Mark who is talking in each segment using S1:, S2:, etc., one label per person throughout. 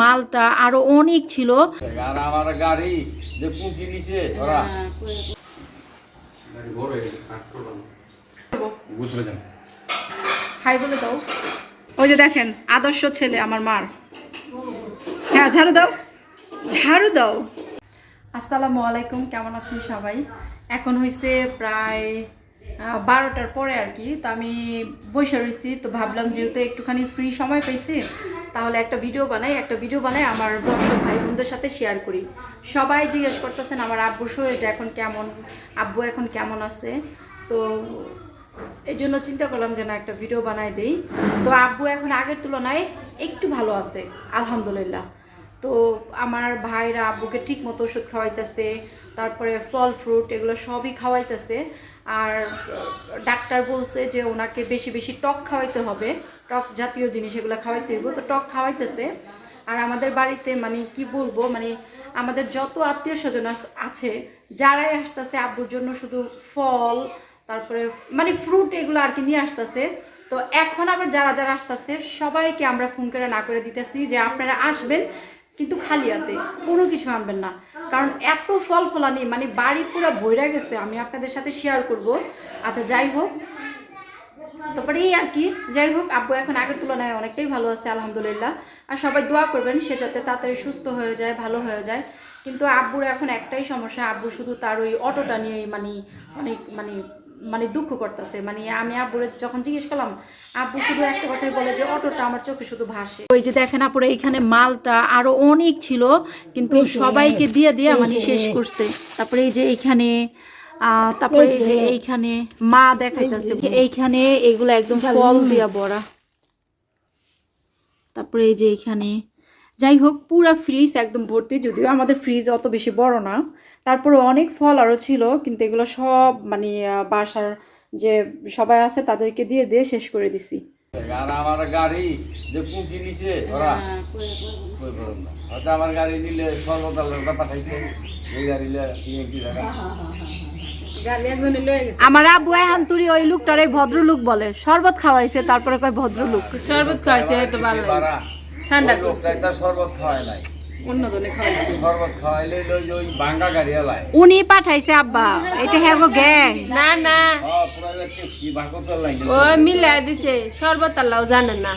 S1: মালটা আরও অনেক ছিল। হাই বলে দাও। ওই যে দেখেন আদর্শ ছেলে আমার মার। হ্যাঁ ঝাড়ু দাও। ঝাড়ু দাও। আসসালামু আলাইকুম কেমন আছেন সবাই? এখন হয়েছে প্রায় বারোটার পরে আর কি। তো আমি বসে রয়েছি তো ভাবলাম যেহেতু একটুখানি ফ্রি সময় পেয়েছি তাহলে একটা ভিডিও বানাই, একটা ভিডিও বানাই আমার দর্শক ভাই বোনদের সাথে শেয়ার করি। সবাই জিজ্ঞেস করতেছেন, আমার আব্বুর শরীরটা এখন কেমন? আব্বু এখন কেমন আছে? তো এই জন্য চিন্তা করলাম যে না, একটা ভিডিও বানাই দিই। তো আব্বু এখন আগের তুলনায় একটু ভালো আছে, আলহামদুলিল্লাহ। তো আমার ভাইরা আব্বুকে ঠিক মতো ওষুধ খাওয়াইতেছে, তারপরে ফল ফ্রুট এগুলো সবই খাওয়াইতেছে। আর ডাক্তার বলছে যে ওনাকে বেশি বেশি টক খাওয়াইতে হবে। টক জাতীয় জিনিস এগুলো খাওয়াইতে হইব। তো টক খাওয়াইতেছে। আর আমাদের বাড়িতে মানে কি বলব মানে আমাদের যত আত্মীয় স্বজন আছে, যারাই আসতেছে আব্বুর জন্য শুধু ফল, তারপরে মানে ফ্রুট এগুলো আর কি নিয়ে আসতেছে। তো এখন আবার যারা যারা আসতেছে, সবাইকে আমরা ফোন করে না করে দিতেছি যে আপনারা আসবেন কিন্তু খালি হাতে, কোনো কিছু আনবেন না। কারণ এত ফল ফলানি মানে বাড়ি পুরো ভইরা গেছে, আমি আপনাদের সাথে শেয়ার করব। আচ্ছা যাই হোক তারপরে এই আর কি। যাই হোক আব্বু এখন আগের তুলনায় অনেকটাই ভালো আছে আলহামদুলিল্লাহ। আর সবাই দোয়া করবেন সে যাতে তাড়াতাড়ি সুস্থ হয়ে যায় ভালো হয়ে যায়। কিন্তু আব্বুর এখন একটাই সমস্যা আব্বু শুধু তার ওই অটোটা নিয়েই মানে অনেক মানে মানে দুঃখ করতেছে। মানে আমি আব্বুরে যখন জিজ্ঞেস করলাম আব্বু শুধু একটা কথাই বলে যে অটোটা আমার চোখে শুধু ভাসে। ওই যে দেখেন আপুরে এইখানে মালটা আরও অনেক ছিল কিন্তু সবাইকে দিয়ে দিয়ে মানে শেষ করছে। তারপরে এই যে এইখানে আহ, তারপরে এই যে এইখানে মা দেখাইতেছে এইখানে এগুলো একদম ফল দিয়া ভরা। তারপরে এই যে এইখানে যাই হোক পুরা ফ্রিজ একদম ভর্তি যদিও আমাদের ফ্রিজ অত বেশি বড় না। তারপরে অনেক ফল আরও ছিল কিন্তু এগুলো সব মানে বাসার যে সবাই আছে তাদেরকে দিয়ে দিয়ে শেষ করে দিছি।
S2: আমার গাড়ি যে পুঁজি নিছে ওরা। কই বলুন না হয়তো আমার গাড়ি নিলে সর্বদালটা পাঠাইছে এই গাড়ি কি
S1: আমার আব্বু এখন তুই ওই লোকটার ভদ্রলোক বলে। শরবত খাওয়াইছে তারপরে কয় ভদ্রলোক।
S3: শরবত খাইতে হয়তো ভালো ঠান্ডা
S2: শরবত খাওয়ায় নাই।
S1: উনি পাঠাইছে আব্বা। এটা হ্যাঁ গো গ্যাং।
S3: না না।
S2: হ্যাঁ
S3: ও মিলাই দিছে শরবত আল্লাহ জানে না।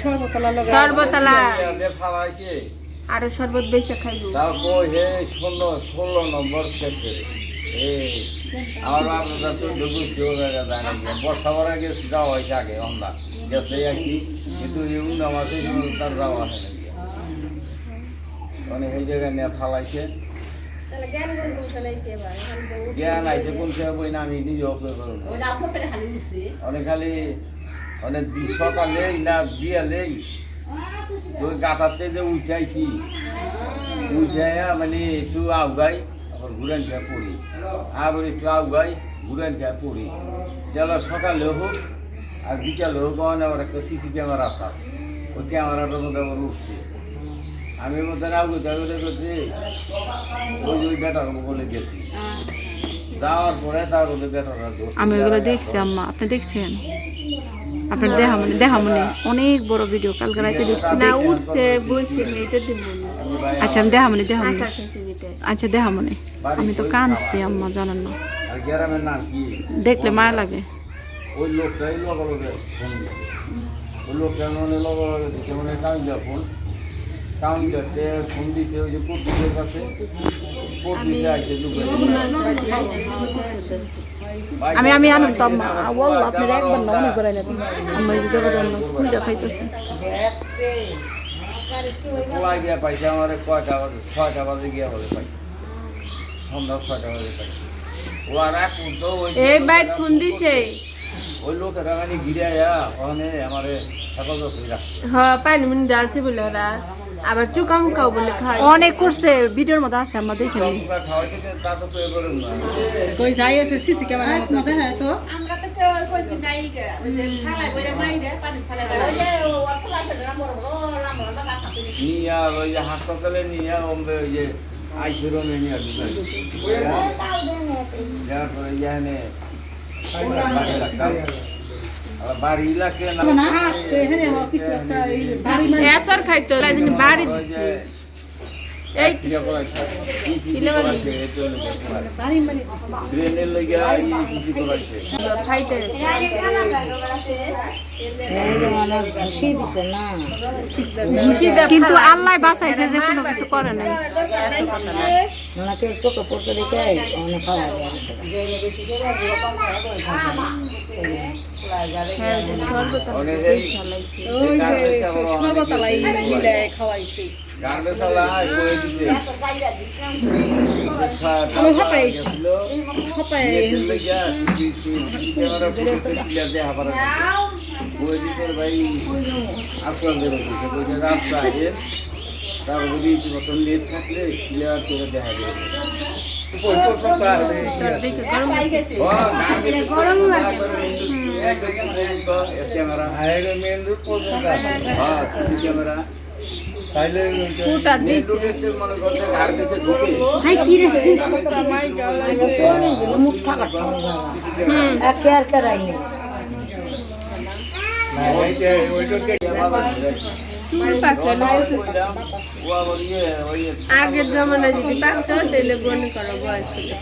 S3: শরবত আল্লাহ আরও শরবত বেশি খাইবো।
S2: তাও কই হে ষোলো ষোলো নম্বর ক্ষেত্রে। এই আমার বাবা তো ডুবু কেউ জানে না বর্ষা বড়া গেছে যাওয়া হয়েছে আগে আমরা। গেছে আর কি কিন্তু এই উন্ন মাসে তার যাওয়া হয় না মানে এই জায়গায় নিয়ে ফালাইছে। জ্ঞান আইছে কোন সময় বই না আমি নিজে অপরে করব অনেক খালি অনেক দি- সকালে না বিয়ালেই ওই গাতাতে যে উঠাইছি উঠাইয়া মানে একটু আউগাই আবার ঘুরান খেয়ে পড়ি। আবার একটু আউগাই ঘুরান খেয়ে পড়ি। যেন সকালে হোক আর বিকালে হোক আমার আবার একটা সিসি ক্যামেরা আসা ওই ক্যামেরাটার মধ্যে আবার উঠছে। আমি মধ্যে আউগুতে আগুতে করছি ওই যে ওই বেটার বলে গেছি। যাওয়ার পরে তার ওদের বেটারা।
S1: আমি ওগুলো দেখছি আম্মা। আপনি দেখছেন? আপনার দেখা মনে দেখা মনে। অনেক বড় ভিডিও কালকে রাতে দেখছি।
S3: না উঠছে বলছে এটা দিব
S1: আচ্ছা আমি দেখা মনে দেখা মনে।
S3: খাইছে যেটা
S1: আচ্ছা দেখা মনে। আমি তো কানছি আম্মা জানেন না। দেখলে মায়া লাগে।
S2: ওই লোকটাই লোক লোকটা মানে লগে মানে কাউন্টার ফোন। কাউন্টারতে ফোন দিচ্ছে ওই যে পর্তুগের কাছে। আইছে দুপুরে
S1: আমি আমি আনুন তো আম্মা। বলল আপনার একবার না অনেক করে নেবেন আম্মা এই যে জগদান্ন খুঁজে খাইতেছে।
S2: পোলাই গিয়া পাইছে আমার কয়টা বাজে ছয়টা বাজে গিয়া বলে পাইছে। সন্ধ্যা ছয়টা বাজে পাইছে। ও আর এক তো ওই
S3: এই বাইক ফোন দিছে।
S2: ওই লোকেরা মানে ঘিরে আয়া ওখানে আমার হেফাজত রাখছে
S3: হ্যাঁ পানি মুনি ডালছে বলে ওরা। আবার চুকাম খাও বলে খাই
S1: অনেক করছে ভিডিওর মধ্যে আছে আমরা দেখে নিই।
S2: তো তা তো
S4: কই যাই আছে সিসি ক্যামেরা আছে না? হ্যাঁ তো।
S2: নিয়ে ওই যে হাসপাতালে নিয়ে ওমবে ওই যে আইসিরো নিয়ে ঢুকাই যার পরে ইয়ানে বাড়ি রাখতাম আর বাড়ি লাগে না
S4: না আছে হ কিছু একটা এই বাড়ি
S3: এচর খাইতো তাই
S2: ওই যে ট্রেনের লইগা এই কিছু করাইছে
S3: খাইতে
S4: ঘুষি দিছে না
S3: ঘুষি দে
S1: কিন্তু আল্লাহ বাঁচাইছে যে কোনো কিছু করে নাই।
S4: ওনাকে চোখে পড়তে দেখে অনেক খাওয়া
S3: হ্যাঁ সর্বত
S2: অনেক এই
S4: ওই যে সর্বতলাই মিলে খাওয়াইছে।
S2: গার্মেন্টস ওয়ালা কই দিছে।
S4: আমি হাঁপাই হাঁপাই
S2: লইগা ক্যামেরা ক্লিয়ার দে হাবার কই দিছে ভাই আপনার তার যদি মত লেট থাকলে ক্লিয়ার করে দেখা যাবে মেন হ্যাঁ মনে
S4: মুখ
S3: চুল পাকলে আগের জমানায় যদি পাকতো তাহলে মনে করো বয়স হলে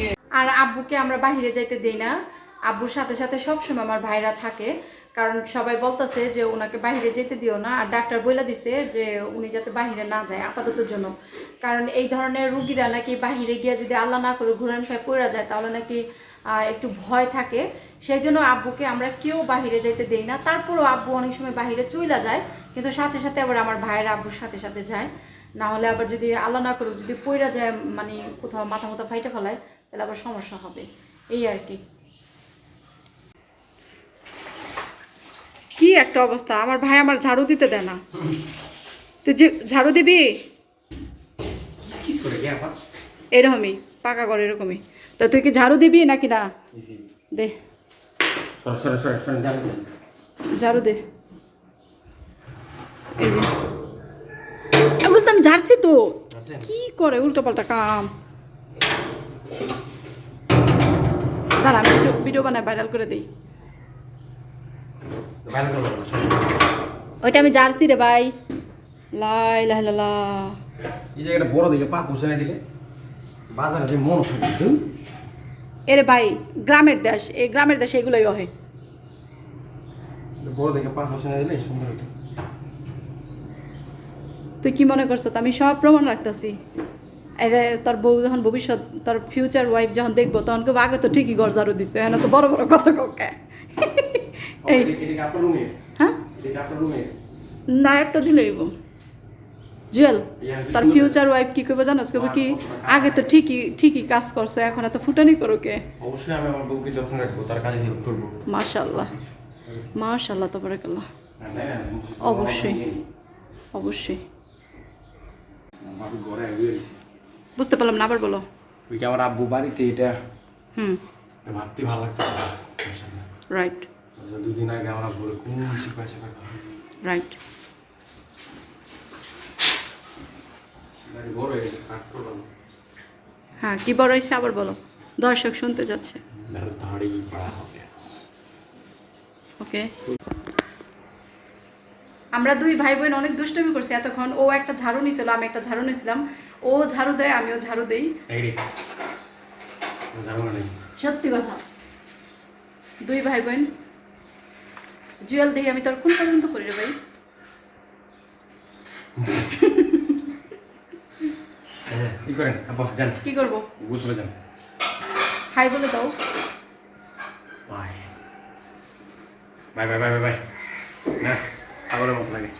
S3: পাকতো আরে
S1: আব্বুকে আমরা বাহিরে যাইতে দেই না। আব্বুর সাথে সাথে সবসময় আমার ভাইরা থাকে, কারণ সবাই বলতেছে যে ওনাকে বাইরে যেতে দিও না। আর ডাক্তার বলে দিছে যে উনি যাতে বাহিরে না যায় আপাতত জন্য। কারণ এই ধরনের রুগীরা নাকি বাহিরে গিয়ে যদি আল্লাহ না করে ঘুরান খায় পড়ে যায়, তাহলে নাকি একটু ভয় থাকে। সেই জন্য আব্বুকে আমরা কেউ বাইরে যেতে দেই না। তারপরও আব্বু অনেক সময় বাইরে চইলা যায়, কিন্তু সাথে সাথে আবার আমার ভাইয়েরা আব্বুর সাথে সাথে যায়। না হলে আবার যদি আল্লাহ না করুক, যদি পইরা যায় মানে কোথাও মাথা মাথা ফাইটে ফেলায় তাহলে আবার সমস্যা হবে। এই আর কি। কি একটা অবস্থা? আমার ভাই আমার ঝাড়ু দিতে দেয় না। তুই যে ঝাড়ু দিবি? এরকমই পাকা করে এরকমই। তা তুই কি ঝাড়ু দিবি নাকি না? দে। ঝাড়ু দে। এই যে। আমি ঝাড়ছি তো। কি করে? উল্টো পাল্টা কাম। দাঁড়া আমি ভিডিও বানাই ভাইরাল করে দিই। ওইটা আমি জার্সি রে ভাই। লাই লাই লা
S5: এই জায়গাটা বড় দিকে পা পুষে দিলে বাজারে যে মন
S1: এরে ভাই গ্রামের দেশ এই গ্রামের দেশে এগুলোই হয়
S5: বড় দিকে পা পুষে দিলে সুন্দর হতো
S1: তুই কি মনে করছ? আমি সব প্রমাণ রাখতেছি। এরে তোর বউ যখন ভবিষ্যৎ তোর ফিউচার ওয়াইফ যখন দেখব তখন কেউ আগে তো ঠিকই গরজারও দিছে হ্যাঁ তো বড় বড় কথা এই
S5: এটা কি রুমে?
S1: হ্যাঁ?
S5: এটা
S1: না একটা দিলেই জুয়েল তার ফিউচার ওয়াইফ কি করবে জানোস? কবে কি আগে তো ঠিকই ঠিকই কাজ করছে এখন এত ফুটানি করো কে?
S5: অবশ্যই আমি আমার বউকে যত্ন রাখব তার কাজে হেল্প করব।
S1: মাশাল্লাহ মাশাল্লাহ তো পরে কাল্লা অবশ্যই। অবশ্যই। বুঝতে পারলাম না আবার বলো।
S5: ওই কি আমার আব্বু বাড়িতে এটা।
S1: হুম।
S5: ভাবতে ভালো লাগতেছে আচ্ছা,
S1: রাইট
S5: দুদিন আগে আমার আব্বুর কোন মাছ পাইছে না
S1: রাইট
S5: হ্যাঁ
S1: কি বড় হয়েছে আবার বলো। দর্শক শুনতে যাচ্ছে। ওকে আমরা দুই ভাই বোন অনেক দুষ্টমি করছি এতক্ষণ। ও একটা ঝাড়ু নিছিল আমি একটা ঝাড়ু নিছিলাম। ও ঝাড়ু দেয় আমিও ঝাড়ু দেই। সত্যি কথা। দুই ভাই বোন জুয়েল দেই আমি তোর কোন পর্যন্ত করি রে ভাই?
S5: কি করেন? আব্বা যান।
S1: কি করব?
S5: গোসলে যান।
S1: হাই বলে দাও।
S5: Bye bye bye bye bye. না। মতো লাগে।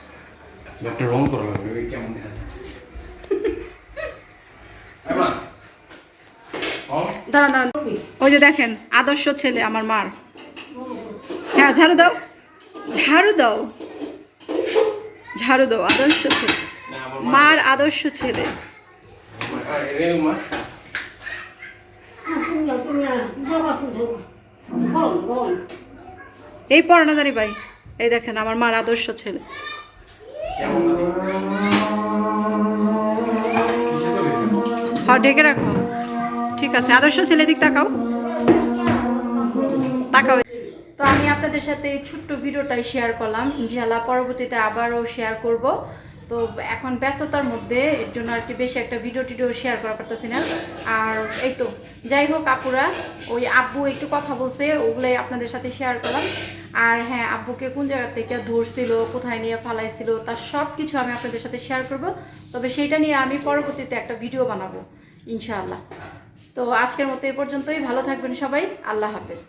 S5: ডক্টর রং করো। লাগবে কেমন দেখা যায় এমা ও?
S1: দাঁড়ান দাঁড়ান। ওই যে দেখেন আদর্শ ছেলে আমার মার। হ্যাঁ ঝাড়ু দাও। ঝাড়ু দাও। ঝাড়ু দাও আদর্শ ছেলে। মার আদর্শ ছেলে। এই পড়ো না জানি ভাই। এই দেখেন, আমার মার আদর্শ ছেলে। হ্যাঁ ঢেকে রাখো। ঠিক আছে, আদর্শ ছেলে দিক তাকাও। তাকাও। তো আমি আপনাদের সাথে এই ছোট্ট ভিডিওটাই শেয়ার করলাম। ইনশাল্লাহ পরবর্তীতে আবারও শেয়ার করব। তো এখন ব্যস্ততার মধ্যে এর জন্য আর কি বেশি একটা ভিডিও টিডিও শেয়ার করা পারতেছি না। আর এই তো, যাই হোক আপুরা, ওই আব্বু একটু কথা বলছে, ওগুলাই আপনাদের সাথে শেয়ার করলাম। আর হ্যাঁ আব্বুকে কোন জায়গা থেকে ধরছিল, কোথায় নিয়ে ফালাইছিল, তার সব কিছু আমি আপনাদের সাথে শেয়ার করব। তবে সেইটা নিয়ে আমি পরবর্তীতে একটা ভিডিও বানাবো, ইনশাআল্লাহ। তো আজকের মতো এই পর্যন্তই, ভালো থাকবেন সবাই, আল্লাহ হাফেজ।